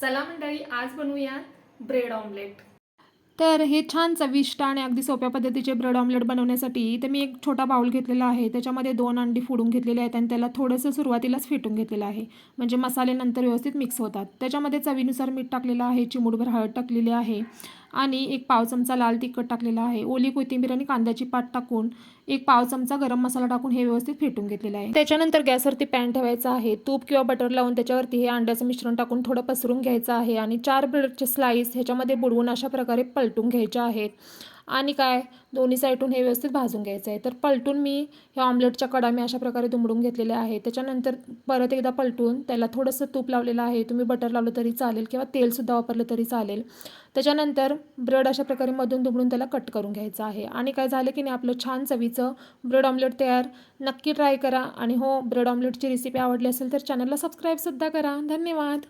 चला मंडळी आज बनवूया ब्रेड ऑमलेट तर हे छान चविष्ट आणि अगदी सोप्या पद्धतीचे ब्रेड ऑमलेट बनवण्यासाठी इथे मी एक छोटा बाऊल घेतलेला आहे. त्याच्यामध्ये दोन अंडी फोडून घेतलेले आहेत आणि त्याला थोडंसं सुरुवातीलाच फेटून घेतलेलं आहे. म्हणजे मसाले नंतर व्यवस्थित मिक्स होतात. त्याच्यामध्ये चवीनुसार मीठ टाकलेलं आहे चिमूटभर हळद टाकलेली आहे. आणि एक पाव चमचा लाल तिखट टाकलेला आहे. ओली कोथिंबीर आणि कांद्याची पात टाकून एक पाव चमचा गरम मसाला टाकून हे व्यवस्थित फेटून घेतलेलं आहे. त्याच्यानंतर गॅसवरती पॅन ठेवायचा आहे. तूप किंवा बटर लावून त्याच्यावरती हे अंड्याचं मिश्रण टाकून थोडं पसरून घ्यायचं आहे आणि चार ब्रेडचे स्लाईस ह्याच्यामध्ये बुडवून अशा प्रकारे पलटून घ्यायचे आहेत. आणि काय दोन्ही साईडून हे व्यवस्थित भाजून घ्यायचं आहे. तर पलटून मी ह्या ऑमलेटच्या कडा मी अशा प्रकारे दुमडून घेतलेल्या आहे त्याच्यानंतर परत एकदा पलटून त्याला थोडंसं तूप लावलेलं आहे. तुम्ही बटर लावलं तरी चालेल किंवा तेलसुद्धा वापरलं तरी चालेल. त्याच्यानंतर ब्रेड अशा प्रकारे मधून दुमडून त्याला कट करून घ्यायचं आहे. आणि काय झालं की नाही आपलं छान चवीचं ब्रेड ऑमलेट तयार. नक्की ट्राय करा. आणि हो ब्रेड ऑमलेटची रेसिपी आवडली असेल तर चॅनलला सबस्क्राईबसुद्धा करा. धन्यवाद.